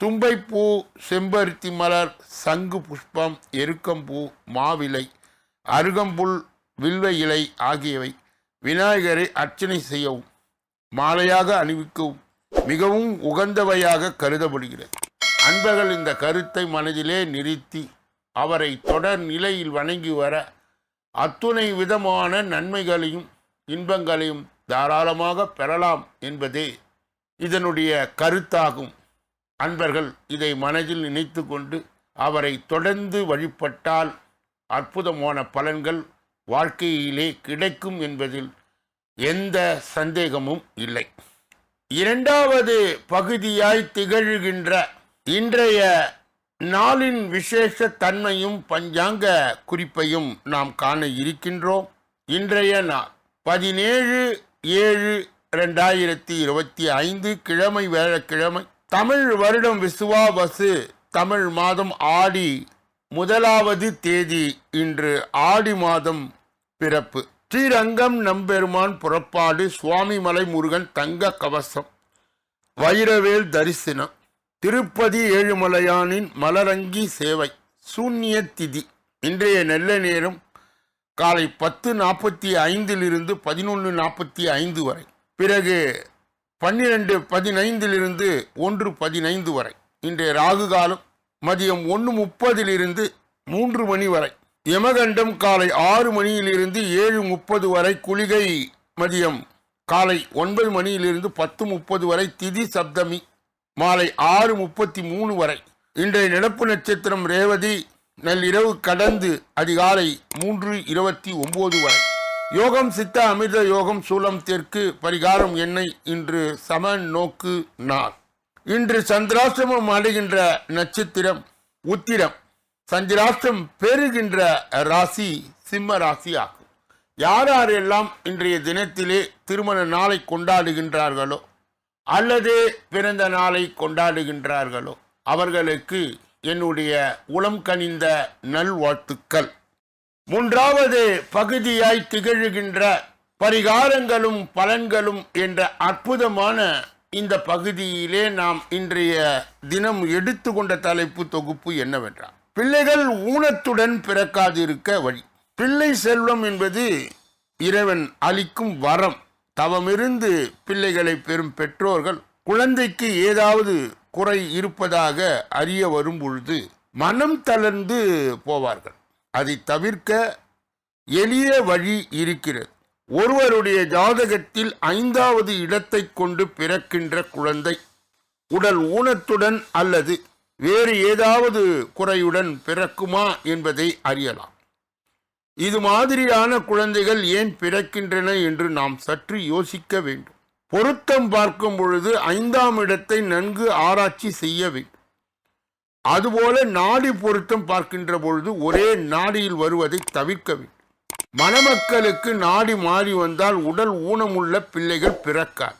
தும்பைப்பூ செம்பருத்தி மலர் சங்கு புஷ்பம் எருக்கம்பூ மாவிலை அருகம்புல் வில்வ இலை ஆகியவை விநாயகரை அர்ச்சனை செய்யவும் மாலையாக அணிவிக்கவும் மிகவும் உகந்தவையாக கருதப்படுகிறது. அன்பர்கள் இந்த கருத்தை மனதிலே நிறுத்தி அவரை தொடர் நிலையில் வணங்கி வர அத்துணை விதமான நன்மைகளையும் இன்பங்களையும் தாராளமாக பெறலாம் என்பதே இதனுடைய கருத்தாகும். அன்பர்கள் இதை மனதில் நினைத்து கொண்டு அவரை தொடர்ந்து வழிபட்டால் அற்புதமான பலன்கள் வாழ்க்கையிலே கிடைக்கும் என்பதில் எந்த சந்தேகமும் இல்லை. இரண்டாவது பகுதியாய் திகழ்கின்ற இன்றைய நாளின் விசேஷ தன்மையும் பஞ்சாங்க குறிப்பையும் நாம் காண இருக்கின்றோம். இன்றைய நாள் பதினேழு ஏழு ரெண்டாயிரத்தி இருபத்தி ஐந்து கிழமை வேழக்கிழமை தமிழ் வருடம் விசுவாவசு தமிழ் மாதம் ஆடி முதலாவது தேதி இன்று ஆடி மாதம் பிறப்பு. ஸ்ரீரங்கம் நம்பெருமான் புறப்பாடு சுவாமிமலை முருகன் தங்க கவசம் வைரவேல் தரிசனம் திருப்பதி ஏழுமலையானின் மலரங்கி சேவை சூன்ய திதி. இன்றைய நல்ல நேரம் காலை பத்து நாற்பத்தி ஐந்திலிருந்து பதினொன்று நாற்பத்தி ஐந்து வரை. பிறகு பன்னிரெண்டு பதினைந்திலிருந்து ஒன்று பதினைந்து வரை. இன்றைய ராகு காலம் மதியம் ஒன்று முப்பதிலிருந்து மூன்று மணி வரை. யமகண்டம் காலை ஆறு மணியிலிருந்து ஏழு முப்பது வரை குளிகை மதியம் காலை ஒன்பது மணியிலிருந்து பத்து முப்பது வரை திதி சப்தமி மாலை ஆறு முப்பத்தி மூணு வரை. இன்றைய நிலப்பு நட்சத்திரம் ரேவதி நள்ளிரவு கடந்து அதிகாலை மூன்று இருபத்தி ஒன்பது வரை. யோகம் சித்த அமிர்த யோகம் சூலம் தெற்கு பரிகாரம் என்னை இன்று சம நோக்கு நாள். இன்று சந்திராஷ்டிரமம் அடைகின்ற நட்சத்திரம் உத்திரம். சந்திராஷ்டிரம் பெறுகின்ற ராசி சிம்ம ராசி ஆகும். யார் யாரெல்லாம் இன்றைய தினத்திலே திருமண நாளை கொண்டாடுகின்றார்களோ அல்லது பிறந்த நாளை கொண்டாடுகின்றார்களோ அவர்களுக்கு என்னுடைய உளம் கனிந்த நல்வாழ்த்துக்கள். மூன்றாவது பகுதியாய் திகழ்கின்ற பரிகாரங்களும் பலன்களும் என்ற அற்புதமான இந்த பகுதியிலே நாம் இன்றைய தினம் எடுத்துக்கொண்ட தலைப்பு தொகுப்பு என்னவென்றால் பிள்ளைகள் ஊனத்துடன் பிறக்காதிருக்க வழி. பிள்ளை செல்வம் என்பது இறைவன் அளிக்கும் வரம். தவமிருந்து பிள்ளைகளை பெறும் பெற்றோர்கள் குழந்தைக்கு ஏதாவது குறை இருப்பதாக அறிய வரும் பொழுது மனம் தளர்ந்து போவார்கள். அதை தவிர்க்க எளிய வழி இருக்கிறது. ஒருவருடைய ஜாதகத்தில் ஐந்தாவது இடத்தை கொண்டு பிறக்கின்ற குழந்தை உடல் ஊனத்துடன் அல்லது வேறு ஏதாவது குறையுடன் பிறக்குமா என்பதை அறியலாம். இது மாதிரியான குழந்தைகள் ஏன் பிறக்கின்றன என்று நாம் சற்று யோசிக்க வேண்டும். பொருத்தம் பார்க்கும் பொழுது ஐந்தாம் இடத்தை நன்கு ஆராய்ச்சி செய்ய வேண்டும். அதுபோல நாடி பொருத்தம் பார்க்கின்ற பொழுது ஒரே நாடியில் வருவதை தவிர்க்க வேண்டும். மணமக்களுக்கு நாடி மாறி வந்தால் உடல் ஊனமுள்ள பிள்ளைகள் பிறக்காது.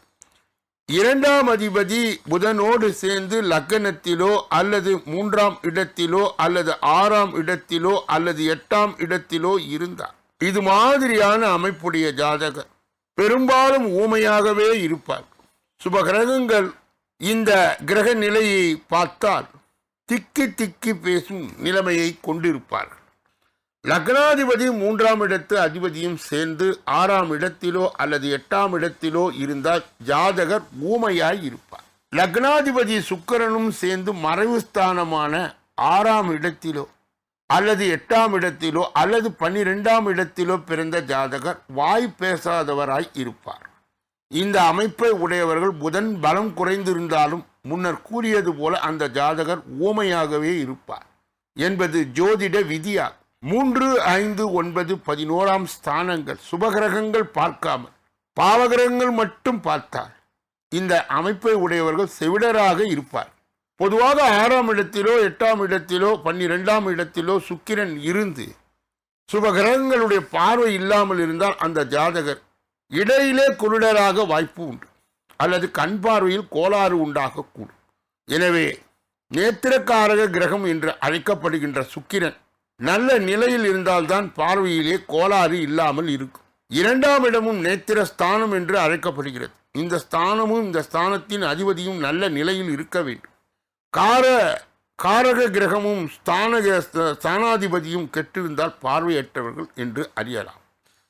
இரண்டாம் அதிபதி புதனோடு சேர்ந்து லக்கணத்திலோ அல்லது மூன்றாம் இடத்திலோ அல்லது ஆறாம் இடத்திலோ அல்லது எட்டாம் இடத்திலோ இருந்தார். இது மாதிரியான அமைப்புடைய ஜாதகர். பெரும்பாலும் ஊமையாகவே இருப்பார். சுபகிரகங்கள் இந்த கிரக நிலையை பார்த்தால் திக்கி திக்கி பேசும் நிலைமையை கொண்டிருப்பார்கள். லக்னாதிபதி மூன்றாம் இடத்து அதிபதியும் சேர்ந்து ஆறாம் இடத்திலோ அல்லது எட்டாம் இடத்திலோ இருந்தால் ஜாதகர் ஊமையாய் இருப்பார். லக்னாதிபதி சுக்கரனும் சேர்ந்து மறைவு ஸ்தானமான ஆறாம் இடத்திலோ அல்லது எட்டாம் இடத்திலோ அல்லது பன்னிரெண்டாம் இடத்திலோ பிறந்த ஜாதகர் வாய் பேசாதவராய் இருப்பார். இந்த அமைப்பை உடையவர்கள் புதன் பலம் குறைந்திருந்தாலும் முன்னர் கூறியது போல அந்த ஜாதகர் ஊமையாகவே இருப்பார் என்பது ஜோதிட விதியாகும் மூன்று ஐந்து ஒன்பது பதினோராம் ஸ்தானங்கள் சுபகிரகங்கள் பார்க்காமல் பாவகிரகங்கள் மட்டும் பார்த்தார் இந்த அமைப்பை உடையவர்கள் செவிடராக இருப்பார். பொதுவாக ஆறாம் இடத்திலோ எட்டாம் இடத்திலோ பன்னிரெண்டாம் இடத்திலோ சுக்கிரன் இருந்து சுபகிரகங்களுடைய பார்வை இல்லாமல் இருந்தால் அந்த ஜாதகர் இடையிலே குருடராக வாய்ப்பு உண்டு. அல்லது கண் பார்வையில் கோளாறு உண்டாகக்கூடும். எனவே நேத்திரக்காரக கிரகம் என்று அழைக்கப்படுகின்ற சுக்கிரன் நல்ல நிலையில் இருந்தால்தான் பார்வையிலே கோளாறு இல்லாமல் இருக்கும். இரண்டாம் இடமும் நேத்திர ஸ்தானம் என்று அழைக்கப்படுகிறது. இந்த ஸ்தானமும் இந்த ஸ்தானத்தின் அதிபதியும் நல்ல நிலையில் இருக்க வேண்டும். கார காரக கிரகமும் ஸ்தானக ஸ்தானாதிபதியும் கெட்டிருந்தால் பார்வையற்றவர்கள் என்று அறியலாம்.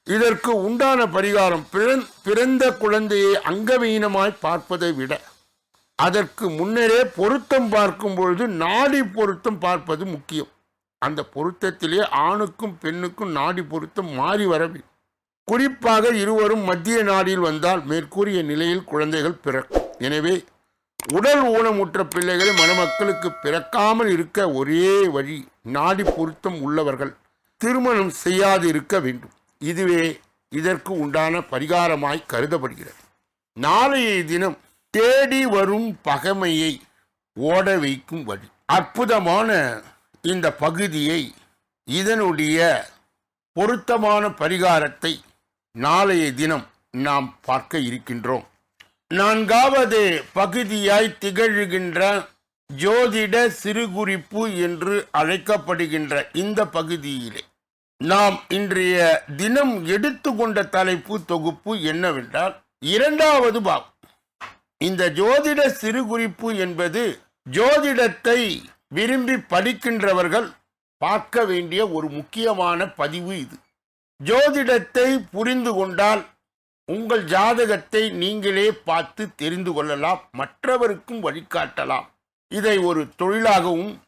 இதற்கு உண்டான பரிகாரம் பிறந்- பிறந்த குழந்தையை அங்கவீனமாய் பார்ப்பதை விட அதற்கு முன்னரே பொருத்தம் பார்க்கும் பொழுது நாடி பொருத்தம் பார்ப்பது முக்கியம். அந்த பொருத்தத்திலே ஆணுக்கும் பெண்ணுக்கும் நாடி பொருத்தம் மாறி வர குறிப்பாக இருவரும் மத்திய நாடியில் வந்தால் மேற்கூறிய நிலையில் குழந்தைகள் பிறக்கும் எனவே உடல் ஊனமுற்ற பிள்ளைகளை மணமக்களுக்கு பிறக்காமல் இருக்க ஒரே வழி நாடி பொருத்தம் உள்ளவர்கள் திருமணம் செய்யாது இருக்க வேண்டும். இதுவே இதற்கு உண்டான பரிகாரமாய் கருதப்படுகிறது. நாளைய தினம் தேடி வரும் பகைமையை ஓட வைக்கும் வழி. அற்புதமான இந்த பகுதியை இதனுடைய பொருத்தமான பரிகாரத்தை நாளைய தினம் நாம் பார்க்க இருக்கின்றோம். நான்காவது பகுதியாய் திகழ்கின்ற ஜோதிட சிறுகுறிப்பு என்று அழைக்கப்படுகின்ற இந்த பகுதியிலே நாம் இன்றைய தினம் எடுத்துக்கொண்ட தலைப்பு தொகுப்பு என்னவென்றால் இரண்டாவது பாவம் இந்த ஜோதிட சிறுகுறிப்பு என்பது ஜோதிடத்தை விரும்பி படிக்கின்றவர்கள் பார்க்க வேண்டிய ஒரு முக்கியமான பதிவு இது. ஜோதிடத்தை புரிந்து கொண்டால் உங்கள் ஜாதகத்தை நீங்களே பார்த்து தெரிந்து கொள்ளலாம் மற்றவருக்கும் வழிகாட்டலாம். இதை ஒரு தொழிலாகவும்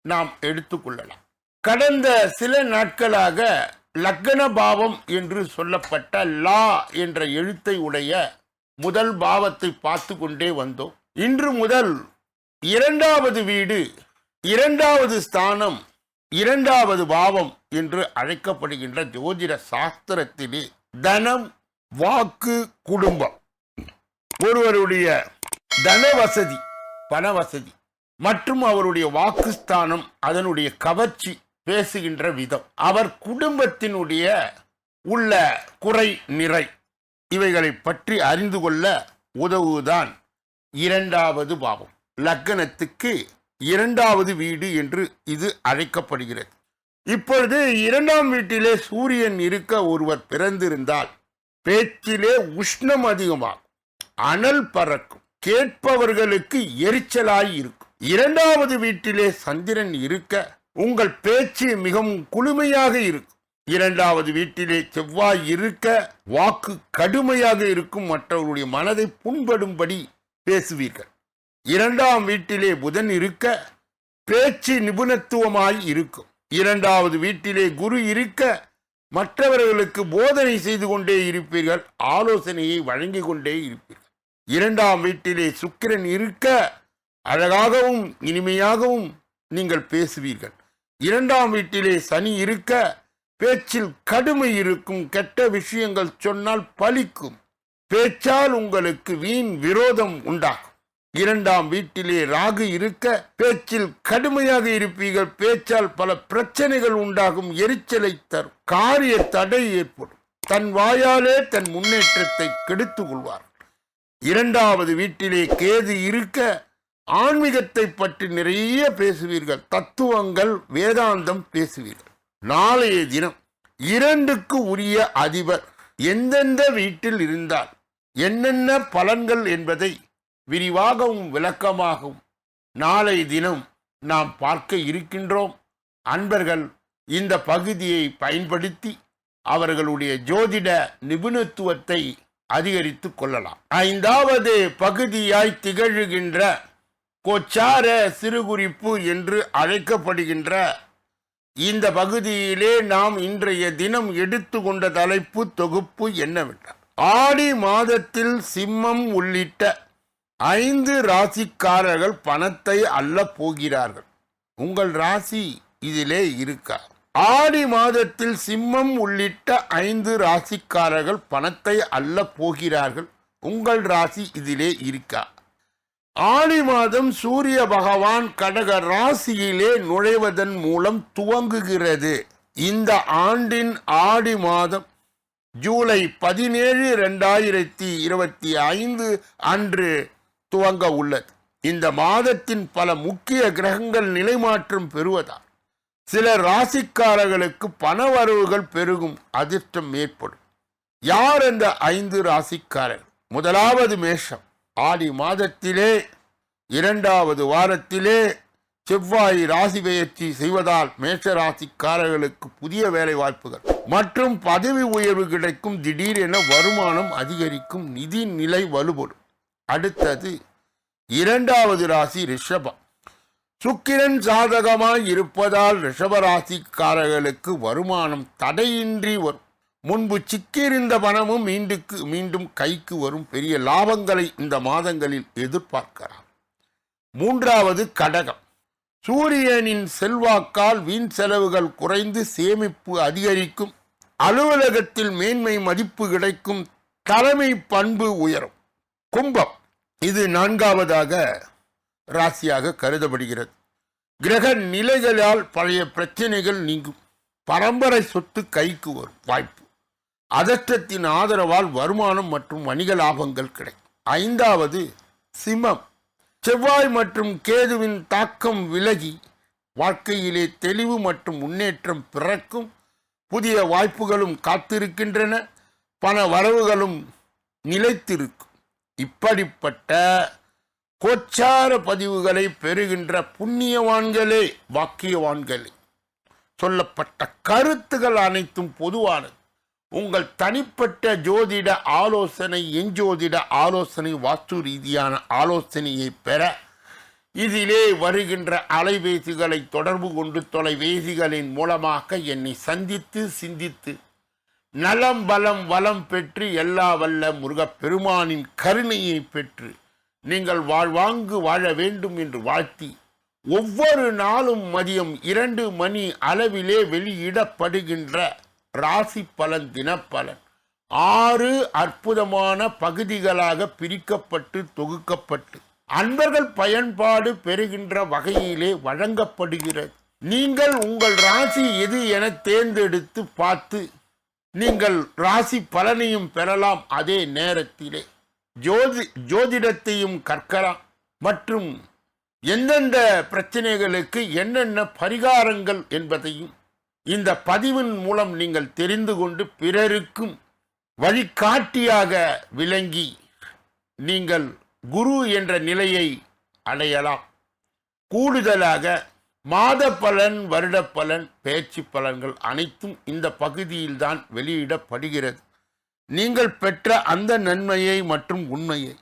நாம் எடுத்துக்கொள்ளலாம் கடந்த சில நாட்களாக லக்ன பாவம் என்று சொல்லப்பட்ட லா என்ற எழுத்தை உடைய முதல் பாவத்தை பார்த்து கொண்டே வந்தோம். இன்று முதல் இரண்டாவது வீடு இரண்டாவது ஸ்தானம் இரண்டாவது பாவம் என்று அழைக்கப்படுகின்ற ஜோதிட சாஸ்திரத்திலே தனம் வாக்கு குடும்பம். ஒருவருடைய தன வசதி பண வசதி மற்றும் அவருடைய வாக்குஸ்தானம் அதனுடைய கவர்ச்சி பேசுகின்ற விதம். அவர் குடும்பத்தினுடைய உள்ள குறை நிறை இவைகளை பற்றி அறிந்து கொள்ள உதவுதான் இரண்டாவது பாவம். லக்கணத்துக்கு இரண்டாவது வீடு என்று இது அழைக்கப்படுகிறது. இப்பொழுது இரண்டாம் வீட்டிலே சூரியன் இருக்க ஒருவர் பிறந்திருந்தால் பேச்சிலே உஷ்ணம் அதிகமாகும். அனல் பறக்கும். கேட்பவர்களுக்கு எரிச்சலாய் இருக்கும். இரண்டாவது வீட்டிலே சந்திரன் இருக்க உங்கள் பேச்சு மிகவும் குளுமையாக இருக்கும். இரண்டாவது வீட்டிலே செவ்வாய் இருக்க வாக்கு கடுமையாக இருக்கும் மற்றவர்களுடைய மனதை புண்படும்படி பேசுவீர்கள். இரண்டாம் வீட்டிலே புதன் இருக்க பேச்சு நிபுணத்துவமாய் இருக்கும். இரண்டாவது வீட்டிலே குரு இருக்க மற்றவர்களுக்கு போதனை செய்து கொண்டே இருப்பீர்கள். ஆலோசனையை வழங்கிக் கொண்டே இருப்பீர்கள். இரண்டாம் வீட்டிலே சுக்கிரன் இருக்க அழகாகவும் இனிமையாகவும் நீங்கள் பேசுவீர்கள். இரண்டாம் வீட்டிலே சனி இருக்க பேச்சில் கடுமை இருக்கும் கெட்ட விஷயங்கள் சொன்னால் பலிக்கும். பேச்சால் உங்களுக்கு வீண் விரோதம் உண்டாகும். இரண்டாம் வீட்டிலே ராகு இருக்க பேச்சில் கடுமையாக இருப்பீர்கள் பேச்சால் பல பிரச்சனைகள் உண்டாகும் எரிச்சலை தரும் காரிய தடை ஏற்படும். தன் வாயாலே தன் முன்னேற்றத்தை கெடுத்துக் கொள்வார் இரண்டாவது வீட்டிலே கேது இருக்க ஆன்மீகத்தை பற்றி நிறைய பேசுவீர்கள். தத்துவங்கள் வேதாந்தம் பேசுவீர்கள். நாளைய தினம் இரண்டுக்கு உரிய அதிபர் எந்தெந்த வீட்டில் இருந்தால் என்னென்ன பலன்கள் என்பதை விரிவாகவும் விளக்கமாகவும் நாளை தினம் நாம் பார்க்க இருக்கின்றோம். அன்பர்கள் இந்த பகுதியை பயன்படுத்தி அவர்களுடைய ஜோதிட நிபுணத்துவத்தை அதிகரித்து கொள்ளலாம். ஐந்தாவது பகுதியாய் திகழ்கின்ற கொச்சார சிறுகுறிப்பு என்று அழைக்கப்படுகின்ற இந்த பகுதியிலே நாம் இன்றைய தினம் எடுத்துக்கொண்ட தலைப்பு தொகுப்பு என்னவென்றால் ஆடி மாதத்தில் சிம்மம் உள்ளிட்ட ஐந்து ராசிக்காரர்கள் பணத்தை அள்ள போகிறார்கள். உங்கள் ராசி இதிலே இருக்கா? ஆடி மாதத்தில் சிம்மம் உள்ளிட்ட ஐந்து ராசிக்காரர்கள் பணத்தை அள்ள போகிறார்கள். உங்கள் ராசி இதிலே இருக்கா? ஆடி மாதம் சூரிய பகவான் கடக ராசியிலே நுழைவதன் மூலம் துவங்குகிறது. இந்த ஆண்டின் ஆடி மாதம் ஜூலை பதினேழு ரெண்டாயிரத்தி இருபத்தி ஐந்து அன்று துவங்க உள்ளது. இந்த மாதத்தின் பல முக்கிய கிரகங்கள் நிலைமாற்றம் பெறுவதால் சில ராசிக்காரர்களுக்கு பணவரவுகள் பெருகும் அதிர்ஷ்டம் ஏற்படும். யார் அந்த ஐந்து ராசிக்காரர்கள்? முதலாவது மேஷம். ஆடி மாதத்திலே இரண்டாவது வாரத்திலே செவ்வாய் ராசி பெயர்ச்சி செய்வதால் மேஷ ராசிக்காரர்களுக்கு புதிய வேலை வாய்ப்புகள் மற்றும் பதவி உயர்வு கிடைக்கும் திடீரென வருமானம் அதிகரிக்கும் நிதி நிலை வலுப்படும். அடுத்தது இரண்டாவது ராசி ரிஷபம். சுக்கிரன் சாதகமாய் இருப்பதால் ரிஷபராசிக்காரர்களுக்கு வருமானம் தடையின்றி வரும். முன்பு சிக்கியிருந்த பணமும் மீண்டுக்கு மீண்டும் கைக்கு வரும் பெரிய லாபங்களை இந்த மாதங்களில் எதிர்பார்க்கலாம். மூன்றாவது கடகம். சூரியனின் செல்வாக்கால் வீண் செலவுகள் குறைந்து சேமிப்பு அதிகரிக்கும். அலுவலகத்தில் மேன்மை மதிப்பு கிடைக்கும். தலைமை பண்பு உயரும். கும்பம். இது நான்காவதாக ராசியாக கருதப்படுகிறது. கிரக நிலைகளால் பழைய பிரச்சனைகள் நீங்கும். பரம்பரை சொத்து கைக்கு வரும் வாய்ப்பு. அதற்றத்தின் ஆதரவால் வருமானம் மற்றும் வணிக லாபங்கள் கிடைக்கும். ஐந்தாவது சிம்மம். செவ்வாய் மற்றும் கேதுவின் தாக்கம் விலகி வாழ்க்கையிலே தெளிவு மற்றும் முன்னேற்றம் பிறக்கும். புதிய வாய்ப்புகளும் காத்திருக்கின்றன. பண வரவுகளும் நிலைத்திருக்கும். இப்படிப்பட்ட கோச்சார பதிவுகளை பெறுகின்ற புண்ணியவான்களே வாக்கியவான்களே. சொல்லப்பட்ட கருத்துகள் அனைத்தும் பொதுவானது. உங்கள் தனிப்பட்ட ஜோதிட ஆலோசனை எஞ்சோதிட ஆலோசனை வாஸ்து ரீதியான ஆலோசனையை பெற இதிலே வருகின்ற அலைபேசிகளை தொடர்பு கொண்டு தொலைபேசிகளின் மூலமாக என்னை சந்தித்து சிந்தித்து நலம் பலம் வளம் பெற்று எல்லா வல்ல முருகப்பெருமானின் கருணையை பெற்று நீங்கள் வாழ்வாங்கு வாழ வேண்டும் என்று வாழ்த்தி ஒவ்வொரு நாளும் மதியம் இரண்டு மணி அளவிலே வெளியிடப்படுகின்ற ராசி பலன் தினப்பலன். ஆறு அற்புதமான பகுதிகளாக பிரிக்கப்பட்டு தொகுக்கப்பட்டு. அன்பர்கள் பயன்பாடு பெறுகின்ற வகையிலே வழங்கப்படுகிறது. நீங்கள் உங்கள் ராசி எது என தேர்ந்தெடுத்து பார்த்து நீங்கள் ராசி பலனையும் பெறலாம் அதே நேரத்திலே. ஜோதி ஜோதிடத்தையும் கற்கலாம். மற்றும் எந்தெந்த பிரச்சனைகளுக்கு என்னென்ன பரிகாரங்கள் என்பதையும் இந்த பதிவின் மூலம் நீங்கள் தெரிந்து கொண்டு பிறருக்கும் வழிகாட்டியாக விளங்கி நீங்கள் குரு என்ற நிலையை அடையலாம். கூடுதலாக மாத பலன் வருட பலன் பேச்சு பலன்கள் அனைத்தும் இந்த பகுதியில்தான் வெளியிடப்படுகிறது. நீங்கள் பெற்ற அந்த நன்மையை மற்றும் உண்மையை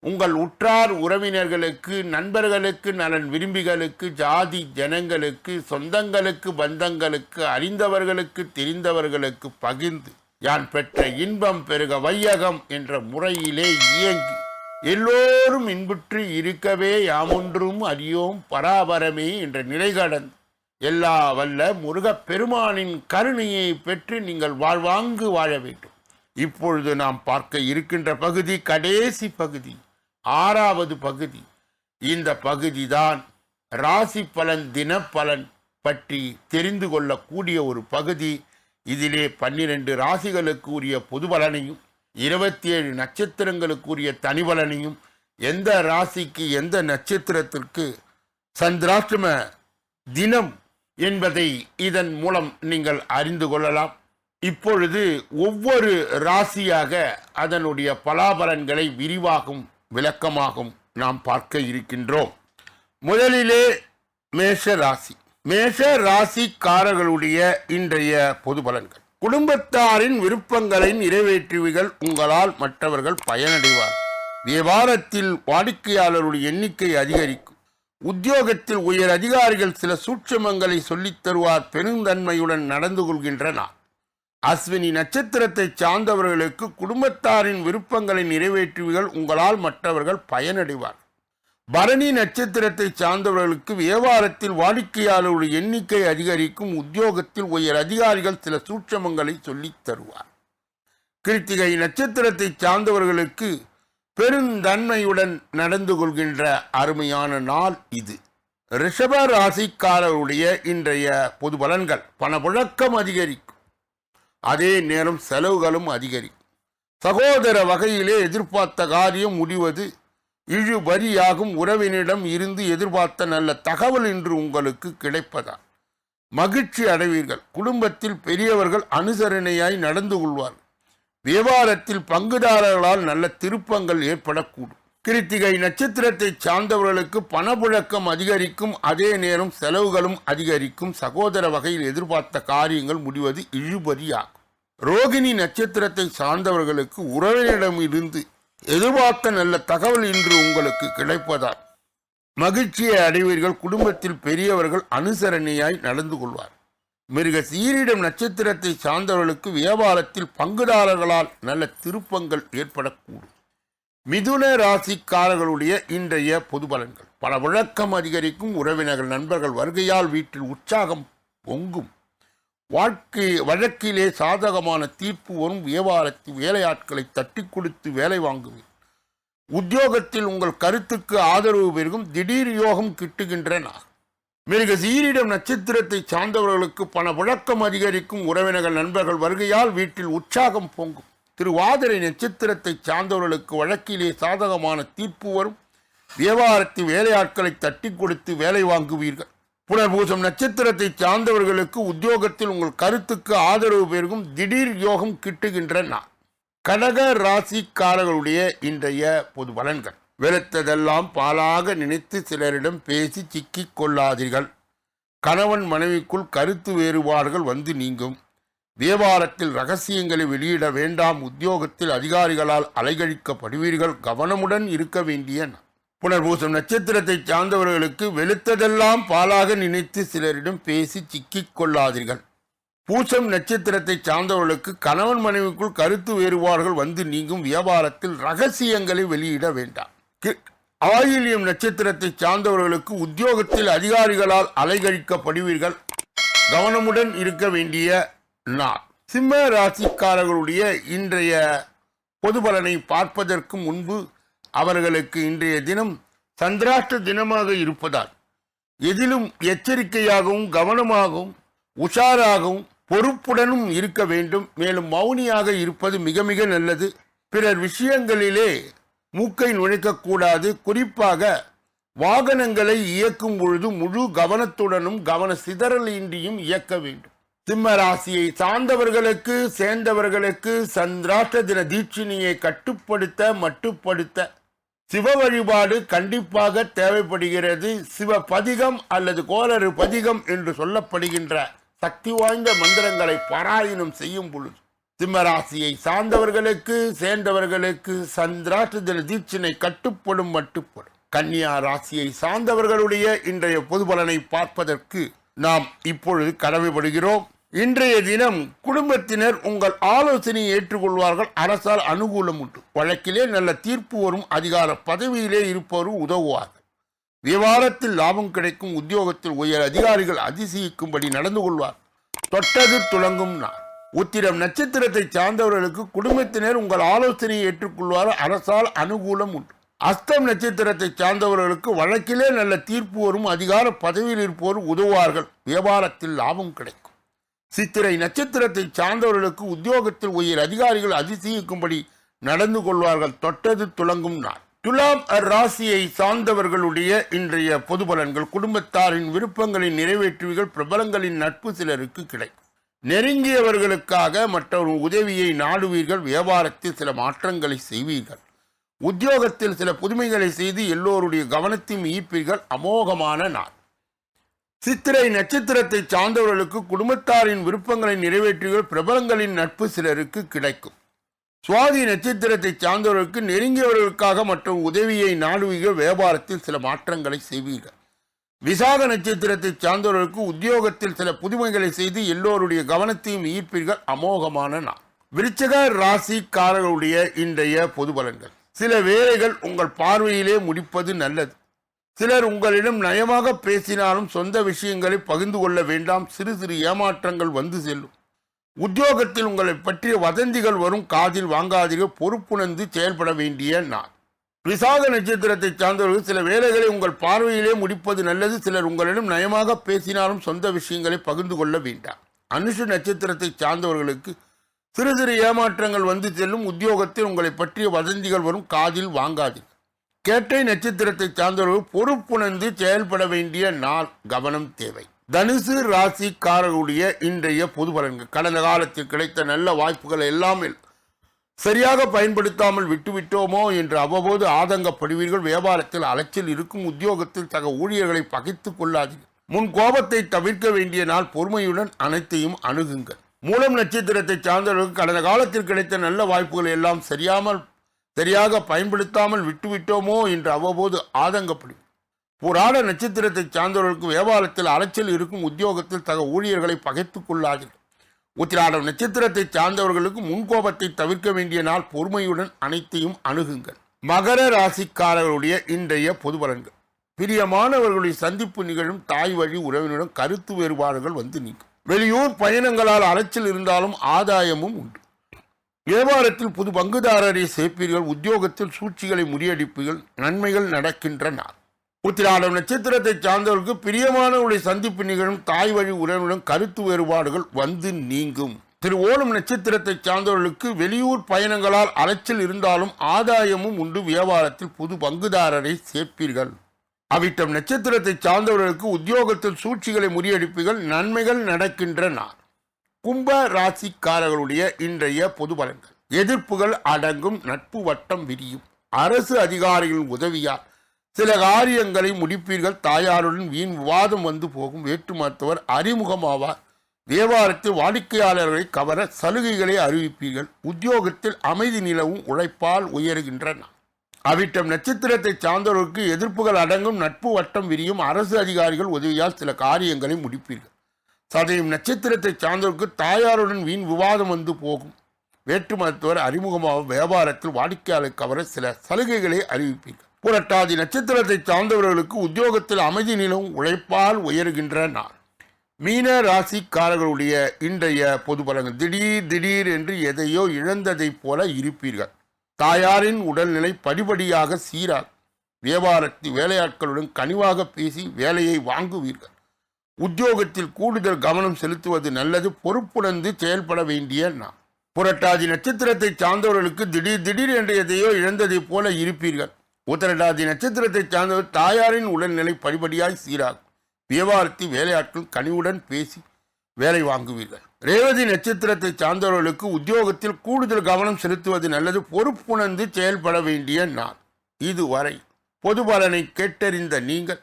உங்கள் உற்றார் உறவினர்களுக்கு நண்பர்களுக்கு நலன் விரும்பிகளுக்கு ஜாதி ஜனங்களுக்கு சொந்தங்களுக்கு பந்தங்களுக்கு அறிந்தவர்களுக்கு தெரிந்தவர்களுக்கு பகிர்ந்து யான் பெற்ற இன்பம் பெருக வையகம் என்ற முறையிலே இயங்கி எல்லோரும் இன்புற்று இருக்கவே யாமொன்றும் அறியோம் பராபரமே என்ற நிலை கடந்து எல்லா வல்ல முருகப் பெருமானின் கருணையை பெற்று நீங்கள் வாழ்வாங்கு வாழ வேண்டும். இப்பொழுது நாம் பார்க்க இருக்கின்ற பகுதி கடைசி பகுதி. ஆறாவது பகுதி. இந்த பகுதிதான் ராசி பலன் தினப்பலன் பற்றி தெரிந்து கொள்ளக்கூடிய ஒரு பகுதி. இதிலே பன்னிரண்டு ராசிகளுக்கு உரிய பொது பலனையும் இருபத்தி ஏழு நட்சத்திரங்களுக்குரிய தனி பலனையும் எந்த ராசிக்கு எந்த நட்சத்திரத்திற்கு சந்திராஷ்டம தினம் என்பதை இதன் மூலம் நீங்கள் அறிந்து கொள்ளலாம். இப்பொழுது ஒவ்வொரு ராசியாக அதனுடைய பலாபலன்களை விரிவாகும் விளக்கமாகும் நாம் பார்க்க இருக்கின்றோம். முதலிலே மேஷ ராசி. மேஷ ராசிக்காரர்களுடைய இன்றைய பொது பலன்கள். குடும்பத்தாரின் விருப்பங்களை நிறைவேற்றுவீர்கள் உங்களால் மற்றவர்கள் பயனடைவார். வியாபாரத்தில் வாடிக்கையாளருடைய எண்ணிக்கை அதிகரிக்கும். உத்தியோகத்தில் உயர் அதிகாரிகள் சில சூட்சமங்களை சொல்லித் தருவார் பெருந்தன்மையுடன் நடந்து கொள்கின்றனர். அஸ்வினி நட்சத்திரத்தை சார்ந்தவர்களுக்கு குடும்பத்தாரின் விருப்பங்களை நிறைவேற்றுவீர்கள் உங்களால் மற்றவர்கள் பயனடைவார் பரணி நட்சத்திரத்தை சார்ந்தவர்களுக்கு வியாபாரத்தில் வாடிக்கையாளர்களுடைய எண்ணிக்கை அதிகரிக்கும் உத்தியோகத்தில் உயர் அதிகாரிகள் சில சூட்சமங்களை சொல்லித் தருவார். கிருத்திகை நட்சத்திரத்தை சார்ந்தவர்களுக்கு பெருந்தன்மையுடன் நடந்து கொள்கின்ற அருமையான நாள் இது. ரிஷப ராசிக்காரருடைய இன்றைய பொது பலன்கள். பணப்புழக்கம் அதிகரிக்கும். அதே நேரம் செலவுகளும் அதிகரிக்கும் சகோதர வகையிலே எதிர்பார்த்த காரியம் முடிவது இழுபறியாகும் உறவினிடம் இருந்து எதிர்பார்த்த நல்ல தகவல் இன்று உங்களுக்கு கிடைப்பதா? மகிழ்ச்சி அடைவீர்கள். குடும்பத்தில் பெரியவர்கள் அனுசரணையாய் நடந்து கொள்வார்கள். வியாபாரத்தில் பங்குதாரர்களால் நல்ல திருப்பங்கள் ஏற்படக்கூடும். கிருத்திகை நட்சத்திரத்தை சார்ந்தவர்களுக்கு பணப்புழக்கம் அதிகரிக்கும் அதே நேரம் செலவுகளும் அதிகரிக்கும். சகோதர வகையில் எதிர்பார்த்த காரியங்கள் முடிவது இழுபறியாகும். ரோகிணி நட்சத்திரத்தை சார்ந்தவர்களுக்கு உறவினரிடம் இருந்து எதிர்பார்த்த நல்ல தகவல் இன்று உங்களுக்கு கிடைப்பதால் மகிழ்ச்சியை அடைவீர்கள். குடும்பத்தில் பெரியவர்கள் அனுசரணையாய் நடந்து கொள்வார். மிருக சீரிடம் நட்சத்திரத்தை சார்ந்தவர்களுக்கு வியாபாரத்தில் பங்குதாரர்களால் நல்ல திருப்பங்கள் ஏற்படக்கூடும். மிதுன ராசிக்காரர்களுடைய இன்றைய பொது பலன்கள். பல விளக்கம் அதிகரிக்கும் உறவினர்கள் நண்பர்கள் வருகையால் வீட்டில் உற்சாகம் பொங்கும். வாழ்க்கை வழக்கிலே சாதகமான தீர்ப்பு வரும் வியாபாரத்தில் வேலையாட்களை தட்டி கொடுத்து வேலை வாங்குவேன். உத்தியோகத்தில் உங்கள் கருத்துக்கு ஆதரவு பெருகும் திடீர் யோகம் கிட்டுகின்றன. மிருக சீரிடம் நட்சத்திரத்தை சார்ந்தவர்களுக்கு பண புழக்கம் அதிகரிக்கும் உறவினர்கள் நண்பர்கள் வருகையால் வீட்டில் உற்சாகம் பொங்கும். திருவாதிரை நட்சத்திரத்தை சார்ந்தவர்களுக்கு வழக்கிலே சாதகமான தீர்ப்பு வரும். வியாபாரத்தில் வேலையாட்களை தட்டி கொடுத்து வேலை வாங்குவீர்கள். புனர்பூசம் நட்சத்திரத்தை சார்ந்தவர்களுக்கு உத்தியோகத்தில் உங்கள் கருத்துக்கு ஆதரவு பெருகும் திடீர் யோகம் கிட்டுகின்ற நான் கடக ராசிக்காரர்களுடைய இன்றைய பொது பலன்கள். வெளுத்ததெல்லாம் பாலாக நினைத்து சிலரிடம் பேசி சிக்கிக் கொள்ளாதீர்கள். கணவன் மனைவிக்குள் கருத்து வேறுபாடுகள் வந்து நீங்கும். வியாபாரத்தில் ரகசியங்களை வெளியிட வேண்டாம் உத்தியோகத்தில் அதிகாரிகளால் அலைகழிக்கப்படுவீர்கள் கவனமுடன் இருக்க வேண்டிய புனர்பூசம் நட்சத்திரத்தை சார்ந்தவர்களுக்கு வெளுத்ததெல்லாம் பாலாக நினைத்து சிலரிடம் பேசி சிக்கிக் கொள்ளாதீர்கள். பூசம் நட்சத்திரத்தை சார்ந்தவர்களுக்கு கணவன் மனைவிக்குள் கருத்து வேறுபாடுகள் வந்து நீங்கும் வியாபாரத்தில் ரகசியங்களை வெளியிட வேண்டாம். கி- நட்சத்திரத்தை சார்ந்தவர்களுக்கு உத்தியோகத்தில் அதிகாரிகளால் அலைகழிக்கப்படுவீர்கள். கவனமுடன் இருக்க வேண்டிய நாள். சிம்ம ராசிக்காரர்களுடைய இன்றைய பொது பலனை பார்ப்பதற்கு முன்பு அவர்களுக்கு இன்றைய தினம் சந்திராஷ்ட தினமாக இருப்பதால் எதிலும் எச்சரிக்கையாகவும் கவனமாகவும் உஷாராகவும் பொறுப்புடனும் இருக்க வேண்டும். மேலும் மௌனியாக இருப்பது மிக மிக நல்லது. பிறர் விஷயங்களிலே மூக்கை நுழைக்கக்கூடாது. குறிப்பாக வாகனங்களை இயக்கும் பொழுது முழு கவனத்துடனும் கவன சிதறலின்றியும் இயக்க வேண்டும். சிம்ம ராசியை சார்ந்தவர்களுக்கு சேர்ந்தவர்களுக்கு சந்திராஷ்ட தின தீட்சிணியை கட்டுப்படுத்த மட்டுப்படுத்த சிவ வழிபாடு கண்டிப்பாக தேவைப்படுகிறது. சிவ பதிகம் அல்லது கோளறு பதிகம் என்று சொல்லப்படுகின்ற சக்தி வாய்ந்த மந்திரங்களை பாராயணம் செய்யும் பொழுது சிம்மராசியை சார்ந்தவர்களுக்கு சேர்ந்தவர்களுக்கு சந்திராஷ்ட தின தீட்சினை கட்டுப்படும் மட்டுப்படும். கன்னியா ராசியை சார்ந்தவர்களுடைய இன்றைய பொது பலனை பார்ப்பதற்கு நாம் இப்பொழுது கடமைப்படுகிறோம். இன்றைய தினம் குடும்பத்தினர் உங்கள் ஆலோசனையை ஏற்றுக்கொள்வார்கள். அரசால் அனுகூலம் உண்டு. வழக்கிலே நல்ல தீர்ப்பு வரும். அதிகார பதவியிலே இருப்பவரும் உதவுவார்கள் வியாபாரத்தில் லாபம் கிடைக்கும். உத்தியோகத்தில் உயர் அதிகாரிகள் அதிசயிக்கும்படி நடந்து கொள்வார். தொட்டது துளங்கும் நான் உத்திரம் நட்சத்திரத்தை சார்ந்தவர்களுக்கு குடும்பத்தினர் உங்கள் ஆலோசனையை ஏற்றுக்கொள்வார். அரசால் அனுகூலம் உண்டு. அஸ்தம் நட்சத்திரத்தை சார்ந்தவர்களுக்கு வழக்கிலே நல்ல தீர்ப்பு வரும். அதிகார பதவியில் இருப்போர் உதவுவார்கள். வியாபாரத்தில் லாபம் கிடைக்கும். சித்திரை நட்சத்திரத்தை சார்ந்தவர்களுக்கு உத்தியோகத்தில் உயர் அதிகாரிகள் அதிசயிக்கும்படி நடந்து கொள்வார்கள். தொட்டது துளங்கும் நாள். துலாம் ராசியை சார்ந்தவர்களுடைய இன்றைய பொது பலன்கள் குடும்பத்தாரின் விருப்பங்களை நிறைவேற்றுவீர்கள் பிரபலங்களின் நட்பு சிலருக்கு கிடைக்கும். நெருங்கியவர்களுக்காக மற்றொரு உதவியை நாடுவீர்கள் வியாபாரத்தில் சில மாற்றங்களை செய்வீர்கள். உத்தியோகத்தில் சில புதுமைகளை செய்து எல்லோருடைய கவனத்தையும் ஈர்ப்பீர்கள். அமோகமான நாள். சித்திரை நட்சத்திரத்தை சார்ந்தவர்களுக்கு குடும்பத்தாரின் விருப்பங்களை நிறைவேற்றுவீர்கள் பிரபலங்களின் நட்பு சிலருக்கு கிடைக்கும். சுவாதி நட்சத்திரத்தை சார்ந்தவர்களுக்கு நெருங்கியவர்களுக்காக மற்றும் உதவியை நாடுவீர்கள் வியாபாரத்தில் சில மாற்றங்களை செய்வீர்கள். விசாக நட்சத்திரத்தை சார்ந்தவர்களுக்கு உத்தியோகத்தில் சில புதுமைகளை செய்து எல்லோருடைய கவனத்தையும் ஈர்ப்பீர்கள். அமோகமான நாள். விருச்சக ராசிக்காரர்களுடைய இன்றைய பொது பலன்கள். சில வேலைகள் உங்கள் பார்வையிலே முடிப்பது நல்லது. சிலர் உங்களிடம் நயமாக பேசினாலும் சொந்த விஷயங்களை பகிர்ந்து கொள்ள வேண்டாம். சிறு சிறு ஏமாற்றங்கள் வந்து செல்லும். உத்தியோகத்தில் உங்களை பற்றிய வதந்திகள் வரும். காதில் வாங்காதீர்கள். பொறுப்புணர்ந்து செயல்பட வேண்டிய நாள். விசாக நட்சத்திரத்தை சார்ந்தவர்கள் சில வேலைகளை உங்கள் பார்வையிலே முடிப்பது நல்லது. சிலர் உங்களிடம் நயமாக பேசினாலும் சொந்த விஷயங்களை பகிர்ந்து கொள்ள வேண்டாம். அனுஷ நட்சத்திரத்தை சார்ந்தவர்களுக்கு சிறு சிறு ஏமாற்றங்கள் வந்து செல்லும். உத்தியோகத்தில் உங்களை பற்றிய வதந்திகள் வரும். காதில் வாங்காதீர்கள். கேட்டை நட்சத்திரத்தை சார்ந்தவர்கள் பொறுப்புணர்ந்து செயல்பட வேண்டிய நாள் கவனம் தேவை. தனுசு ராசிக்காரர்களுடைய இன்றைய பொது பலன்கள். கடந்த காலத்தில் கிடைத்த நல்ல வாய்ப்புகள் எல்லாமே சரியாக பயன்படுத்தாமல் விட்டுவிட்டோமோ என்று அவ்வப்போது ஆதங்கப்படுவீர்கள். வியாபாரத்தில் அலைச்சல் இருக்கும். உத்தியோகத்தில் தக ஊழியர்களை பகைத்துக் கொள்ளாதீர்கள். முன் கோபத்தை தவிர்க்க வேண்டிய நாள். பொறுமையுடன் அனைத்தையும் அணுகுங்கள். மூலம் நட்சத்திரத்தை சார்ந்தவர்களுக்கு கடந்த காலத்தில் கிடைத்த நல்ல வாய்ப்புகள் எல்லாம் சரியாமல் சரியாக பயன்படுத்தாமல் விட்டுவிட்டோமோ என்று அவ்வப்போது ஆதங்கப்படும் புராண நட்சத்திரத்தை சார்ந்தவர்களுக்கு வியாபாரத்தில் அலைச்சல் இருக்கும் உத்தியோகத்தில் தக ஊழியர்களை பகைத்து கொள்ளாதீர்கள் உத்திராடம் நட்சத்திரத்தை சார்ந்தவர்களுக்கு முன்கோபத்தை தவிர்க்க வேண்டிய நாள் பொறுமையுடன் அனைத்தையும் அணுகுங்கள். மகர ராசிக்காரர்களுடைய இன்றைய பொது பலன்கள். பிரியமானவர்களுடைய சந்திப்பு நிகழும் தாய் வழி உறவினருடன் கருத்து வேறுபாடுகள் வந்து நீங்கும். வெளியூர் பயணங்களால் அலைச்சல் இருந்தாலும் ஆதாயமும் உண்டு. வியாபாரத்தில் புது பங்குதாரரை சேர்ப்பீர்கள் உத்தியோகத்தில் சூழ்ச்சிகளை முறியடிப்பீர்கள் நன்மைகள் நடக்கின்றன. உத்திராடம் நட்சத்திரத்தை சார்ந்தவர்களுக்கு பிரியமானவருடைய சந்திப்பு நிகழும் தாய் வழி உறவுடன் கருத்து வேறுபாடுகள் வந்து நீங்கும். திரு ஓலம் நட்சத்திரத்தை சார்ந்தவர்களுக்கு வெளியூர் பயணங்களால் அலைச்சல் இருந்தாலும் ஆதாயமும் உண்டு வியாபாரத்தில் புது பங்குதாரரை சேர்ப்பீர்கள். அவிட்டம் நட்சத்திரத்தை சார்ந்தவர்களுக்கு உத்தியோகத்தில் சூழ்ச்சிகளை முறியடிப்பீர்கள் நன்மைகள் நடக்கின்றன. கும்ப ராசிக்காரர்களுடைய இன்றைய பொது பலன்கள். எதிர்ப்புகள் அடங்கும் நட்பு வட்டம் விரியும். அரசு அதிகாரிகளின் உதவியால் சில காரியங்களை முடிப்பீர்கள். தாயாருடன் வீண் விவாதம் வந்து போகும். வேற்று மருத்துவர் அறிமுகமாவார். வியாபாரத்தில் வாடிக்கையாளர்களை கவர சலுகைகளை அறிவிப்பீர்கள். உத்தியோகத்தில் அமைதி நிலவும் உழைப்பால் உயர்கின்றன. அவிட்டம் நட்சத்திரத்தை சார்ந்தவர்களுக்கு எதிர்ப்புகள் அடங்கும் நட்பு வட்டம் விரியும் அரசு அதிகாரிகள் உதவியால் சில காரியங்களை முடிப்பீர்கள். சதயம் நட்சத்திரத்தை சார்ந்தவருக்கு தாயாருடன் வீண் விவாதம் வந்து போகும். வேற்று மருத்துவர் அறிமுகமாக வியாபாரத்தில் வாடிக்கையாளர் கவர சில சலுகைகளை அறிவிப்பீர்கள். புரட்டாதி நட்சத்திரத்தை சார்ந்தவர்களுக்கு உத்தியோகத்தில் அமைதி நிலவும் உழைப்பால் உயர்கின்ற நாள். மீன ராசிக்காரர்களுடைய இன்றைய பொது பலங்கள் திடீர் திடீர் என்று எதையோ இழந்ததைப் போல இருப்பீர்கள். தாயாரின் உடல்நிலை படிப்படியாக சீராகும். வியாபாரத்தில் வேலையாட்களுடன் கனிவாக பேசி வேலையை வாங்குவீர்கள். உத்தியோகத்தில் கூடுதல் கவனம் செலுத்துவது நல்லது பொறுப்புணர்ந்து செயல்பட வேண்டிய நான் புரட்டாதி நட்சத்திரத்தை சார்ந்தவர்களுக்கு திடீர் திடீர் என்று எதையோ இழந்ததைப் போல இருப்பீர்கள். உத்தரட்டாதி நட்சத்திரத்தை சார்ந்தவர் தாயாரின் உடல்நிலை படிப்படியாய் சீராகும். வியாபாரத்தில் வேலையாட்கள் கனிவுடன் பேசி வேலை வாங்குவீர்கள். ரேவதி நட்சத்திரத்தை சார்ந்தவர்களுக்கு உத்தியோகத்தில் கூடுதல் கவனம் செலுத்துவது நல்லது பொறுப்புணர்ந்து செயல்பட வேண்டிய நாள். இதுவரை பொது பலனை கேட்டறிந்த நீங்கள்